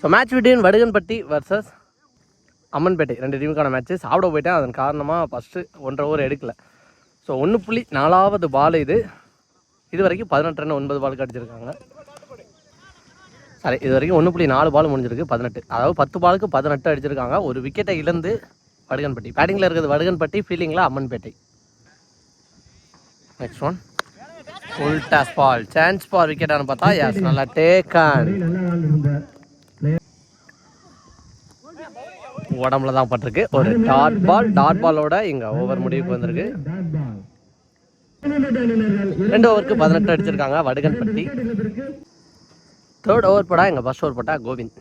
So match விட்டின் Vadukanpatti versus Ammanpettai. ரெண்டு டீமுக்கான மேட்ச்சு சாப்பிட போயிட்டேன். அதன் காரணமாக ஃபஸ்ட்டு ஒன்றரை ஓவர் எடுக்கல. ஸோ ஒன்று புள்ளி நாலாவது பால் இது. இது வரைக்கும் பதினெட்டு ரன் ஒன்பது பாலுக்கு அடிச்சிருக்காங்க சரி இது வரைக்கும் ஒன்று புள்ளி நாலு பால் முடிஞ்சிருக்கு பதினெட்டு. அதாவது பத்து பாலுக்கு பதினெட்டு அடிச்சிருக்காங்க. ஒரு விக்கெட்டை இழந்து வடுகன்பட்டி. பேட்டிங்கில் இருக்கிறது Vadukanpatti ஃபீல்டிங்கில் Ammanpettai. Next one full toss ball chance ball விக்கெட்டானு பார்த்தா எஸ் நல்லா டேக்கன் உடம்புல தான் பட்டிருக்கு ஒரு டாட் பால் டாட் பாலோட இங்கே ஓவர் முடிவுக்கு வந்திருக்கு. ரெண்டு ஓவருக்கு பதினெட்டு அடிச்சிருக்காங்க வடுகன்பட்டி. தேர்ட் ஓவர் போடா எங்கள் ஃபர்ஸ்ட் ஓவர் போட்டா கோவிந்த்.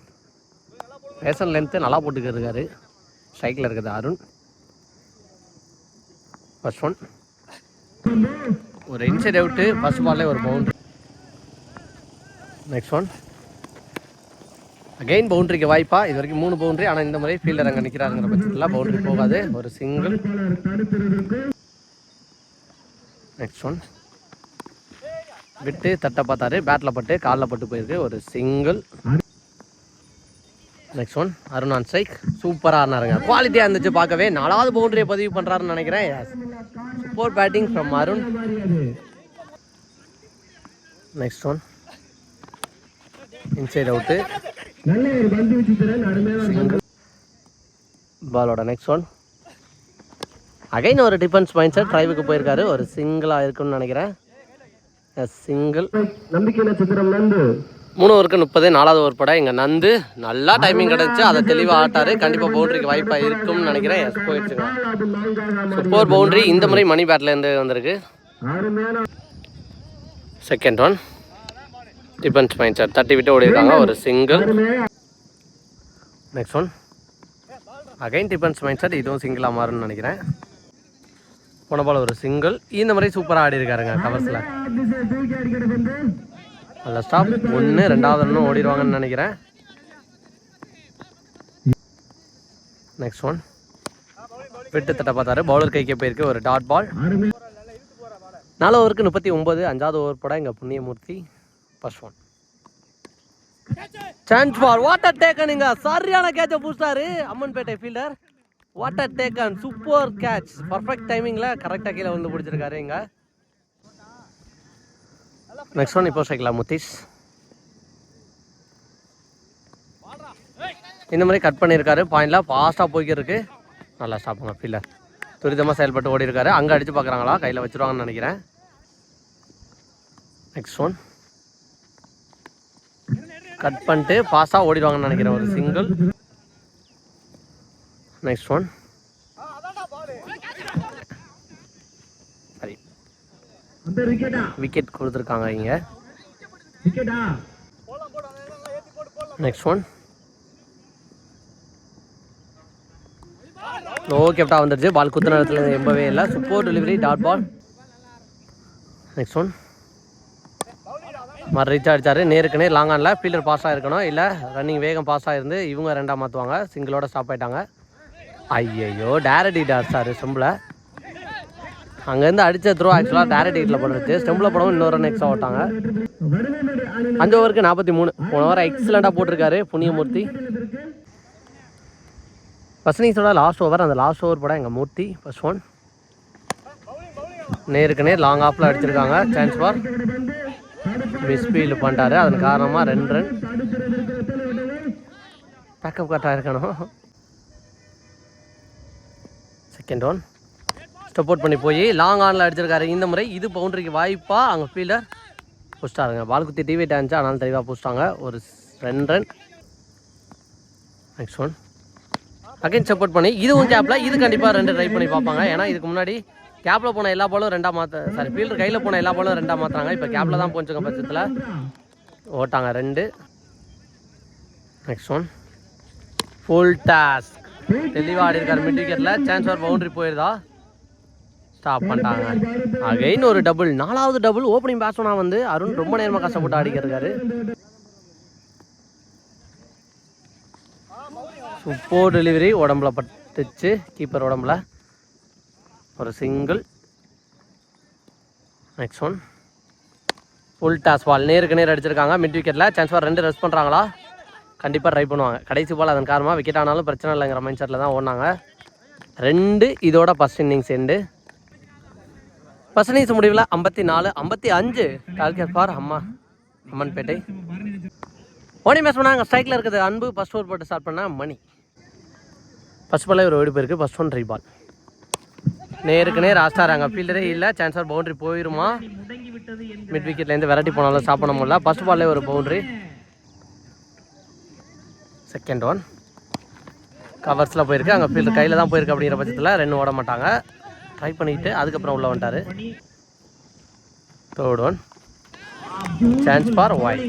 ரேசன் லென்த்து நல்லா போட்டுக்கிட்டு இருக்காரு. ஸ்ட்ரைக்கில் இருக்குது அருண். ஃபர்ஸ்ட் ஒன் ஒரு இன்சைட் அவுட்டு ஃபர்ஸ்ட் பால்லே ஒரு பவுண்டரி நெக்ஸ்ட் ஒன் அகைன் பவுண்டரிக்கு வாய்ப்பா. இது வரைக்கும் மூணு பவுண்டரி ஆனால் இந்த முறை ஃபீல்டர் அங்கே நிற்கிறாருங்கிற பட்சத்தில் பவுண்டரி போகாது. ஒரு சிங்கிள் நெக்ஸ்ட் ஒன் விட்டு தட்டை பார்த்தாரு. பேட்டில் பட்டு காலில் பட்டு போயிருக்கு. ஒரு single next one Arun on சூப்பராக ஆனாருங்க குவாலிட்டியாக இருந்துச்சு பார்க்கவே. நாலாவது பவுண்டரியை பதிவு பண்ணுறாருன்னு நினைக்கிறேன். Super batting from Arun next one inside out நல்ல ஒரு பந்து வீச்சு திறன் அருமையான பாலோட நெக்ஸ்ட் ஒன் அகைன் ஒரு டிஃபென்ஸ் மைண்ட் செட் ட்ரைவுக்கு போயிருக்காரு. ஒரு சிங்கிளாக இருக்குன்னு நினைக்கிறேன். சிங்கிள் நம்பிக்கை நட்சத்திரம் நந்து மூணு ஓவருக்கு முப்பது நாலாவது ஓவர் பட எங்கள் நந்து நல்லா டைமிங் கிடச்சி அதை தெளிவாக ஆட்டாரு. கண்டிப்பாக பவுண்டரிக்கு வாய்ப்பாக இருக்கும்னு நினைக்கிறேன். எஸ் போயிடுச்சுங்க. சூப்பர் பவுண்டரி இந்த முறை மணி பேட்லேருந்து வந்திருக்கு. Second one defence mind set தட்டி விட்டு ஓடி இருக்காங்க ஒரு single next one again defence mind set இதுவும் சிங்கிளாக மாறும்னு நினைக்கிறேன். போன பால் ஒரு சிங்கிள் இந்த முறை சூப்பராக ஆடி இருக்காருங்க கவர்ஸில் நல்ல ஸ்டாப் ஒன்று ரெண்டாவது ரன்னும் ஓடிடுவாங்கன்னு நினைக்கிறேன். நெக்ஸ்ட் ஒன் விட்டு தட்ட பார்த்தாரு. பவுலர் கைக்கு போயிருக்கு ஒரு டாட் பால் நாலு ஓவருக்கு முப்பத்தி ஒன்பது அஞ்சாவது ஓவர் போட இங்கே Punniyamoorthy. First one chance for water taken இங்க. சரியான கேட்சை புடிச்சாரு Ammanpettai fielder water taken super catch perfect டைமிங்கில் கரெக்டாக கீழே வந்து பிடிச்சிருக்காரு இங்கே. நெக்ஸ்ட் ஒன் இப்போ சைக்கிளா முத்தீஷ் இந்த மாதிரி கட் பண்ணியிருக்காரு பாயிண்டில் ஃபாஸ்ட்டாக போய்க்கிருக்கு நல்லா ஸ்டாப்புங்க ஃபீல்டர் துரிதமாக செயல்பட்டு ஓடி இருக்காரு அங்கே அடிச்சு பார்க்குறாங்களா கையில் வச்சிருவாங்கன்னு நினைக்கிறேன். நெக்ஸ்ட் ஒன் கட் பண்ணிட்டு ஃபாஸ்ட்டாக ஓடிடுவாங்கன்னு நினைக்கிறேன் ஒரு சிங்கிள் நெக்ஸ்ட் ஒன் சரி. விக்கெட் கொடுத்துருக்காங்க இங்கே. நெக்ஸ்ட் ஒன் லோ கேப்டா வந்துருச்சு. பால் குத்து நேரத்தில் எம்பவே இல்லை. Super delivery dot ball next one மறு ரீச் அடிச்சாரு நேருக்கு நேர் லாங் ஆனில். ஃபீல்டர் பாஸ் ஆகிருக்கணும் இல்லை ரன்னிங் வேகம் பாஸ் ஆகிருந்து இவங்க ரெண்டாக மாற்றுவாங்க சிங்கிளோட ஸ்டாப் ஆயிட்டாங்க. ஐயையோ டேரடி டாட் சார் ஸ்டெம்பில் அங்கேருந்து அடித்த த்ரோ ஆக்சுவலாக டேரட் ஹீட்டில் போடுறது ஸ்டெம்பில் போடவும் இன்னொரு ரன் எக்ஸ்ட்ரா ஓட்டாங்க. அஞ்சு ஓவருக்கு நாற்பத்தி மூணு. போன வாரம் எக்ஸலண்ட்டாக போட்டிருக்காரு புண்ணியமூர்த்தி. ஃபஸ்ட் இன்னிங்ஸோட லாஸ்ட் ஓவர் அந்த லாஸ்ட் ஓவர் போட எங்கள் மூர்த்தி ஃபர்ஸ்ட் ஒன் நேருக்கு நேர் லாங் ஆஃபில் அடிச்சிருக்காங்க. சான்ஸ் ஃபார் மிஸ் ஃபீல்டு பண்ணிட்டாரு அதன் காரணமாக ரெண்டு ரன் பேக்கப் கரெக்டாக இருக்கணும் செகண்ட் ஒன் ஸ்டெப் அவுட் பண்ணி போய் லாங் ஆனில் அடிச்சிருக்காரு. இந்த முறை இது பவுண்டரிக்கு வாய்ப்பாக அங்கே ஃபீல்டர் புஷ்டாருங்க பால் குத்தி டிவி டான்ச்சு ஆனாலும் தெளிவாக புஷ்டாங்க ஒரு ரெண்டு run next one again support பண்ணி இதுவும் கேப்பில் இது கண்டிப்பாக ரெண்டு ட்ரை பண்ணி பார்ப்பாங்க. ஏன்னா இதுக்கு முன்னாடி கேப்பில் போன எல்லா பாலும் ரெண்டாக மாற்ற சாரி ஃபீல்டர் கையில் போன எல்லா பாலும் ரெண்டாக மாற்றுறாங்க இப்போ கேப்பில் தான் போச்சுங்க பட்சத்தில். ஓட்டாங்க ரெண்டு. நெக்ஸ்ட் ஒன் ஃபுல் டாஸ்க் தெளிவாக ஆடி இருக்காரு மிட் விக்கெட்டில் சான்ஸ் ஃபார் பவுண்டரி போயிருதா? ஸ்டாப் பண்ணிட்டாங்க. அகைன் ஒரு டபுள் நாலாவது டபுள் ஓப்பனிங் பேட்ஸ்மனாக வந்து அருண் ரொம்ப நேரமாக கஷ்டப்பட்டு ஆடிக்கிறாரு சூப்பர் டெலிவரி உடம்புல பட்டுச்சு. கீப்பர் உடம்புல. ஒரு single next one full toss ball நேருக்கு நேர் அடிச்சிருக்காங்க. மிட் விக்கெட்டில் சான்ஸ் ஃபார் ரெண்டு ரெஸ்ட் பண்ணுறாங்களா கண்டிப்பாக ட்ரை பண்ணுவாங்க. கடைசி பால் அதன் காரணமாக விக்கெட் ஆனாலும் பிரச்சனை இல்லைங்கிற மைண்ட் செட்டில் தான் ஓடினாங்க. ரெண்டு இதோட first innings end first innings முடிவில் ஐம்பத்தி நாலு ஐம்பத்தி அஞ்சு. டார்கெட் ஃபார் அம்மா அம்மன்பேட்டை. ஓனி மேட்ச் பண்ணாங்க. ஸ்ட்ரைக்கில் இருக்கிறது அன்பு. ஃபஸ்ட் ஓவர் போட்டு ஸ்டார்ட் பண்ணால் மணி. ஃபஸ்ட் பாலே ஒரு ஓடி போயிருக்கு. ஃபஸ்ட் ஒன் த்ரீ பால் நேருக்கு நேர் ஆஸ்டாராங்க ஃபீல்டரே இல்லை சான்ஸ் ஆர் பவுண்டரி போயிருமா? மிட் விக்கெட்லேருந்து வெரைட்டி போனாலும் சாப்பிட முடியல. ஃபர்ஸ்ட் பால்லே ஒரு பவுண்டரி செகண்ட் ஒன் கவர்ஸில் போயிருக்கு. அங்கே ஃபீல்டர் கையில் தான் போயிருக்கு அப்படிங்கிற பட்சத்தில் ரெண்டு ஓட மாட்டாங்க. ட்ரை பண்ணிட்டு அதுக்கப்புறம் உள்ள வந்துட்டார். Third one chance for wide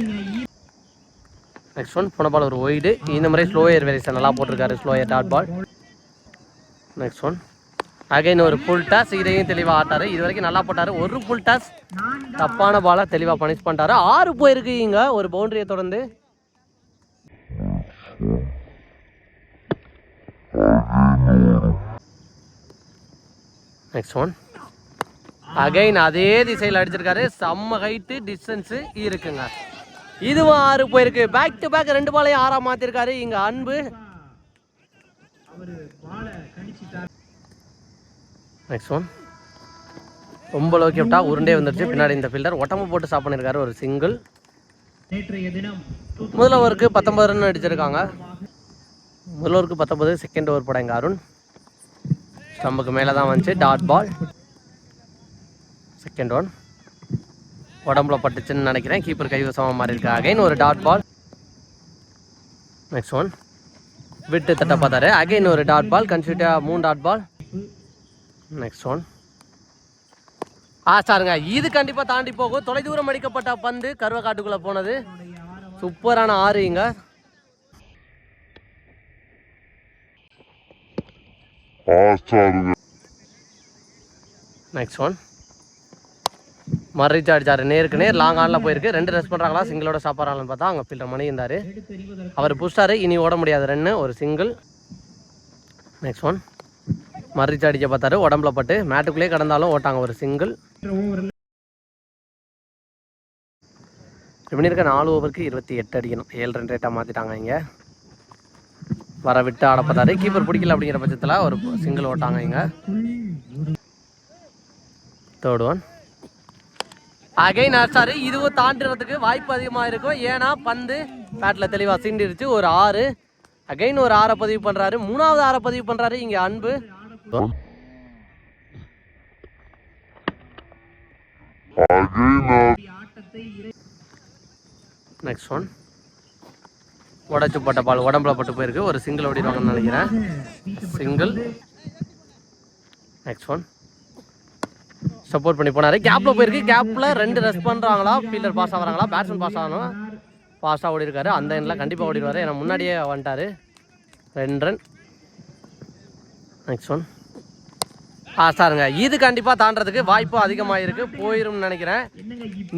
next one போன பால் ஒரு ஒய்டு இந்த மாதிரி ஸ்லோ ஏர் வேரியேஷன் நல்லா போட்டிருக்காரு. Slow air dot ball next one again ஒரு ஃபுல் டாஸ் இதையும் தெளிவாக ஆட்டாரு இது வரைக்கும் நல்லா போட்டாரு. ஒரு ஃபுல் டாஸ் தப்பான பாலை தெளிவாக பனிஷ் பண்ணிட்டாரு. ஆறு போயிருக்கு இங்கே. ஒரு பவுண்டரியை தொடர்ந்து. நெக்ஸ்ட் ஒன் அகைன் அதே திசையில் அடிச்சிருக்காரு. செம்ம ஹைட்டு டிஸ்டன்ஸு இருக்குங்க. இதுவும் ஆறு போயிருக்கு. பேக் டு பேக் ரெண்டு பாலையும் ஆறாக மாற்றிருக்காரு இங்கே அன்பு. நெக்ஸ்ட் ஒன் ரொம்ப லோ கேப்டா உருண்டே வந்துருச்சு. பின்னாடி இந்த ஃபீல்டர் ஒட்டம போட்டு ஸ்டாப் பண்ணியிருக்காரு ஒரு சிங்கிள் முதல் ஓவருக்கு பத்தொன்பது ரன் அடிச்சிருக்காங்க. முதல் ஓவருக்கு பத்தொன்பது செகண்ட் ஓவர் போட எங்க அருண். ஸ்டம்புக்கு மேலே தான் வந்துச்சு. டாட் பால் செகண்ட் ஒன் உடம்புல பட்டுச்சுன்னு நினைக்கிறேன். கீப்பர் கைவசமாக மாறி இருக்கு. அகைன் ஒரு டாட் பால் நெக்ஸ்ட் ஒன் விட்டு தட்ட பார்த்தாரு அகைன் ஒரு டாட் பால் கன்சியூட்டாக மூணு டாட் பால் நெக்ஸ்ட் ஒன் ஆ சாருங்க. இது கண்டிப்பாக தாண்டி போகும். தொலைதூரம் அடிக்கப்பட்ட பந்து கருவக்காட்டுக்குள்ளே போனது. சூப்பரான ஆறு இங்க. நெக்ஸ்ட் ஒன் மறைச்சு அடிச்சாரு. நேருக்கு நேர் லாங் ஆனில் போயிருக்கு. ரெண்டு ரெஸ்ட் பண்ணுறாங்களா சிங்கிளோட சாப்பிட்றாங்கன்னு பார்த்தா அங்கே ஃபீல்டர் மணி இருந்தார். அவர் புஷ்டாரு இனி ஓட முடியாது. ரெண்டு ஒரு சிங்கிள் நெக்ஸ்ட் ஒன் மறிச்சு அடிக்க பார்த்தாரு. உடம்புல பட்டு மேட்டுக்குள்ளேயே கடந்தாலும் ஓட்டாங்க ஒரு சிங்கிள் இப்படி இருக்க நாலு ஓவருக்கு இருபத்தி எட்டு அடிக்கணும். ஏழு ரன் ரேட்டாக மாற்றிட்டாங்க இங்கே. வர விட்டு ஆட பார்த்தாரு. கீப்பர் பிடிக்கல அப்படிங்கிற பட்சத்தில் ஒரு சிங்கிள் ஓட்டாங்க இங்கே. தேர்ட் ஒன் அகைன் அடிச்சாரு. இதுவும் தாண்டுறதுக்கு வாய்ப்பு அதிகமாக இருக்கும். ஏன்னா பந்து பேட்டில் தெளிவாக சீண்டிருச்சு ஒரு ஆறு. அகைன் ஒரு ஆறை பதிவு பண்ணுறாரு மூணாவது ஆறை பதிவு பண்ணுறாரு இங்கே அன்பு. நெக்ஸ்ட் ஒன் உடச்சு போட்ட பால் உடம்புல பட்டு போயிருக்கு. ஒரு சிங்கிள் ஓடிடுவாங்கன்னு நினைக்கிறேன். சிங்கிள் நெக்ஸ்ட் ஒன் சப்போர்ட் பண்ணி போனார். கேப்ல போயிருக்கு. கேப்ல ரெண்டு ரெஸ்ட் பண்றாங்களா? ஃபீல்டர் பாஸ் ஆகிறாங்களா? பேட்ஸ்மேன் பாஸ் ஆகணும். பாஸாக ஓடி இருக்காரு அந்த எண்ணில் கண்டிப்பாக ஓடிடுவார். ஏன்னா முன்னாடியே வந்துட்டாரு. ரெண்டு ரன் நெக்ஸ்ட் ஒன் ஆ சாருங்க இது கண்டிப்பாக தாண்டறதுக்கு வாய்ப்பு அதிகமாக இருக்கு போயிரும்னு நினைக்கிறேன்.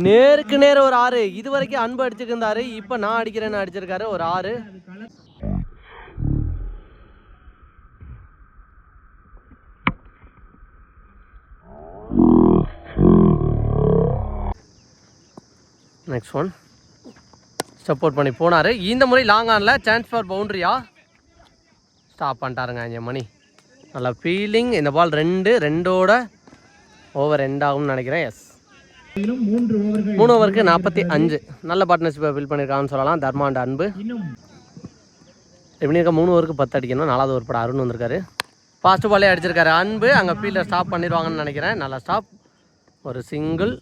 நேருக்கு நேர் ஒரு ஆறு. இது வரைக்கும் அன்பு அடிச்சுக்கிருந்தாரு. இப்போ நான் அடிக்கிறேன்னு அடிச்சிருக்காரு. ஒரு ஆறு. நெக்ஸ்ட் ஒன் சப்போர்ட் பண்ணி போனார். இந்த முறை லாங் ஆனில் சான்ஸ் ஃபார் பவுண்ட்ரியா ஸ்டாப் பண்ணிட்டாருங்க இங்கே மணி. நல்லா ஃபீலிங் இந்த பால் ரெண்டு ரெண்டோட ஓவர் எண்ட் ஆகும்னு நினைக்கிறேன் எஸ் மூணு ஓவருக்கு நாற்பத்தி அஞ்சு. நல்ல பார்ட்னர்ஷிப்பை பில் பண்ணியிருக்காங்கன்னு சொல்லலாம். தர்மா அண்ட் அன்பு எப்படி இருக்க? மூணு ஓவருக்கு பத்து அடிக்கணும் நாலாவது ஓவர் படம் அருண் வந்திருக்காரு. ஃபாஸ்ட் பாலே அடிச்சிருக்காரு அன்பு. அங்கே ஃபீல்டர் ஸ்டாப் பண்ணிடுவாங்கன்னு நினைக்கிறேன். நல்லா ஸ்டாப் ஒரு சிங்கிள்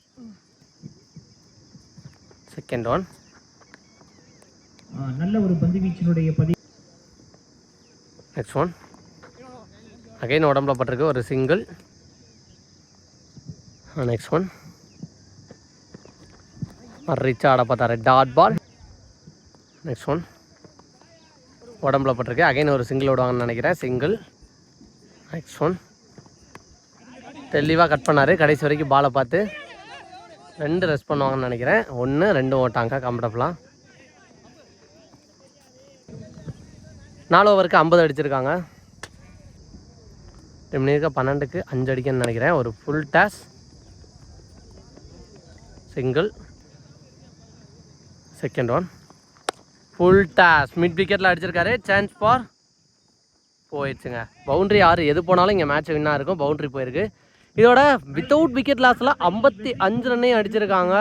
செகண்ட் ஒன் நல்ல ஒரு பந்து வீச்சினுடைய பதிவு நெக்ஸ்ட் ஒன் அகைன் உடம்புல பட்டிருக்கு ஒரு சிங்கிள் நெக்ஸ்ட் ஒன் ரிச்சாக ஆட பார்த்தாரு. டாட் பால் நெக்ஸ்ட் ஒன் உடம்புல பட்டிருக்கு. அகைன் ஒரு சிங்கிள் விடுவாங்கன்னு நினைக்கிறேன். சிங்கிள் நெக்ஸ்ட் ஒன் தெளிவாக கட் பண்ணார். கடைசி வரைக்கும் பாலை பார்த்து ரெண்டு ரெஸ்ட் பண்ணுவாங்கன்னு நினைக்கிறேன். ஒன்று ரெண்டும் ஓட்டாங்க. கம்ஃபர்டபுளாக நாலு ஓவருக்கு ஐம்பது அடிச்சிருக்காங்க. இருக்க பன்னெண்டுக்கு அஞ்சு அடிக்கன்னு நினைக்கிறேன். ஒரு full toss single second one full toss mid விக்கெட்டில் அடிச்சிருக்காரு. சான்ஸ் ஃபார் போயிடுச்சுங்க. பவுண்ட்ரி ஆறு எது போனாலும் இங்கே மேட்ச் வின்னாக இருக்கும். பவுண்ட்ரி போயிருக்கு. இதோட வித்தவுட் விக்கெட் லாஸில் ஐம்பத்தி அஞ்சு ரன்னையும் அடிச்சிருக்காங்க.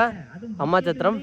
அம்மா சத்திரம்.